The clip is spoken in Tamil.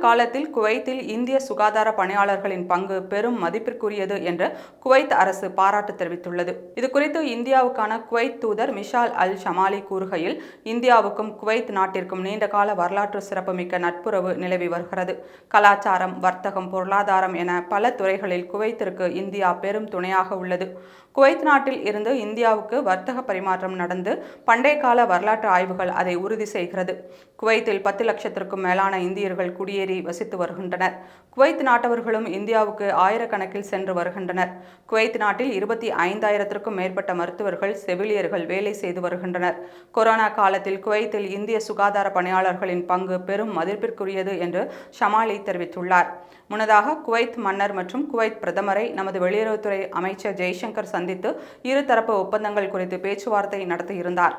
காலத்தில் குவைத்தில் இந்திய சுகாதார பணியாளர்களின் பங்கு பெரும் மதிப்பிற்குரியது என்று குவைத் அரசு பாராட்டு தெரிவித்துள்ளது. இதுகுறித்து இந்தியாவுக்கான குவைத் தூதர் மிஷால் அல் ஷமாலி கூறுகையில் இந்தியாவுக்கும் குவைத் நாட்டிற்கும் நீண்டகால வரலாற்று சிறப்புமிக்க நட்புறவு நிலவி வருகிறது. கலாச்சாரம் வர்த்தகம் பொருளாதாரம் என பல துறைகளில் குவைத்திற்கு இந்தியா பெரும் துணையாக உள்ளது. குவைத் நாட்டில் இருந்து இந்தியாவுக்கு வர்த்தக பரிமாற்றம் நடந்து பண்டைய கால வரலாற்று ஆய்வுகள் அதை உறுதி செய்கிறது. குவைத்தில் பத்து லட்சத்திற்கும் மேலான இந்தியர்கள் குடியேறி வசித்து வருகின்றனர். குவைத் நாட்டவர்களும் இந்தியாவுக்கு ஆயிரக்கணக்கில் சென்று வருகின்றனர். குவைத் நாட்டில் இருபத்தி ஐந்தாயிரத்திற்கும் மேற்பட்ட மருத்துவர்கள் செவிலியர்கள் வேலை செய்து வருகின்றனர். கொரோனா காலத்தில் குவைத்தில் இந்திய சுகாதார பணியாளர்களின் பங்கு பெரும் மதிப்பிற்குரியது என்று ஷமாலி தெரிவித்துள்ளார். முன்னதாக குவைத் மன்னர் மற்றும் குவைத் பிரதமரை நமது வெளியுறவுத்துறை அமைச்சர் ஜெய்சங்கர் சந்தித்து இருதரப்பு ஒப்பந்தங்கள் குறித்து பேச்சுவார்த்தை நடத்தியிருந்தார்.